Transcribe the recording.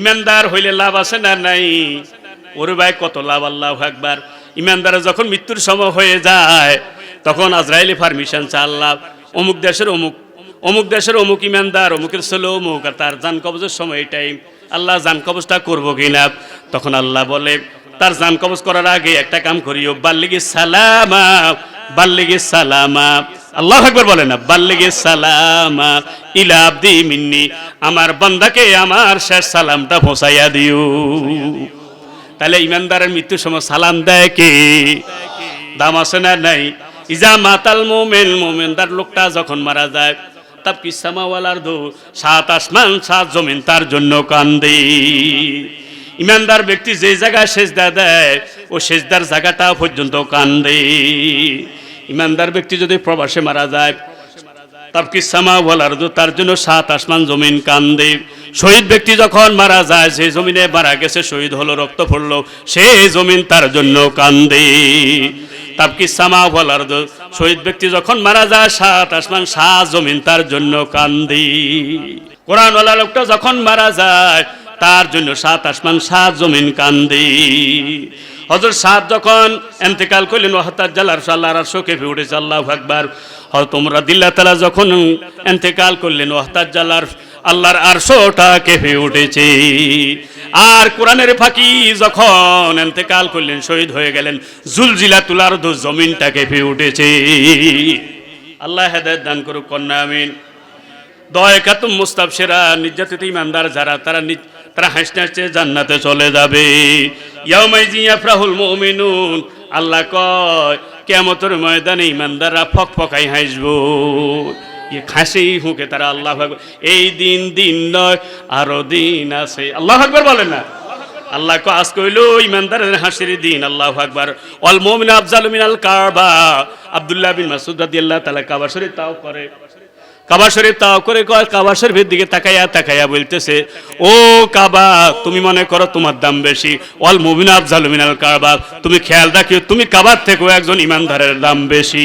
ইমানদার হইলে লাভ আছে না নাই? ওরে ভাই, কত লাভ, আল্লাহ একবার ইমানদারের যখন মৃত্যুর সময় হয়ে যায়, তখন আজরাইলি পারমিশন চা আল্লাহ অমুক দেশের অমুক অমুক দেশের অমুক ইমানদার, অমুকের ছেলে অমুক, আর তার জান কবজের সময় এই টাইম আল্লাহ জান কবজটা করব কিনা? তখন আল্লাহ বলে, তার জান কবজ করার আগে একটা কাম করিও, বাল্লিগি সালামা বাল্লিগি সালামা। আল্লাহ একবার বলে না বাল্লিগি সালামা ইলা মিন্নি, আমার বান্দাকে আমার শেষ সালামটা পৌঁছাইয়া দিও। তাহলে ইমানদারের মৃত্যুর সময় সালাম দেয় কে? দাম আছে না নাই? ইজা মাতাল মোমেন, মোমেনদার লোকটা যখন মারা যায় তাব কি সামাওয়ালার দো সাত আসমান, সাত জমিন তার জন্য কান্দে। ইমানদার ব্যক্তি যে জায়গায় সেজদা দেয়, ও সেজদার জায়গাটা পর্যন্ত কান্দে। ইমানদার ব্যক্তি যদি প্রবাসে মারা যায় তাবকি সামা বলার তার জন্য সাত আসমান জমিন কান্দে। শহীদ ব্যক্তি যখন মারা যায়, সেই জমিনে মারা গেছে, শহীদ হলো, রক্ত পড়ল, সেই জমিন তার জন্য কান্দে। তাবকি সামা বলার শহীদ ব্যক্তি যখন মারা যায়, সাত আসমান, সাত জমিন তার জন্য কান্দে। কোরআনওয়ালা লোকটা যখন মারা যায়, তার জন্য সাত আসমান, সাত জমিন কান্দে। হজর সাত যখন এন্তেকাল করলেন ওহাতার জালার সাল্লাহ শোকে উঠেছে, আল্লাহ আকবার। তোমরা দিল্লা তালা যখন এন্তেকাল করলেন ওহাতার জালার আল্লাহর আরশোটা কেঁপে উঠেছে। আর কোরআনের ফাঁকি যখন এন্তেকাল করলেন, শহীদ হয়ে গেলেন জুলজিলা তুলার দু জমিনটা কেঁপে উঠেছে। আল্লাহ হেদায়ত দান করুক, কন্যা, আমিন। দয় কাতুম মুস্তাব সেরা, নির্যাতিত ইমানদার যারা, তারা তারা হাসতে হাসতে জান্নাতে চলে যাবে। আল্লাহ কয়, কিয়ামতের ময়দানে ইমানদাররা ফক ফকাই হাসবো খাসেই হুঁকে তারা আল্লাহ এই দিন দিন নয়, আরও দিন আছে। আল্লাহ আকবার বলেন না? আল্লাহ কো আজ কইলো ইমানদারের হাসির দিন, আল্লাহ আকবার। অল মুমিন আফজালু মিনাল কাবা। আব্দুল্লাহ বিন মাসউদ রাদিয়াল্লাহু তাআলা কাবা শরীফ তাও করে। কাবা শরীফ তাও করে কয়, কাবা শরীফের দিকে তাকাইয়া তাকাইয়া বলতেছে, ও কাবা, তুমি মনে করো তোমার দাম বেশি। অল মুমিন আফজাল মিনাল কাবা। তুমি খেয়াল রাখিও, তুমি কাবার থেকেও একজন ইমানদারের দাম বেশি।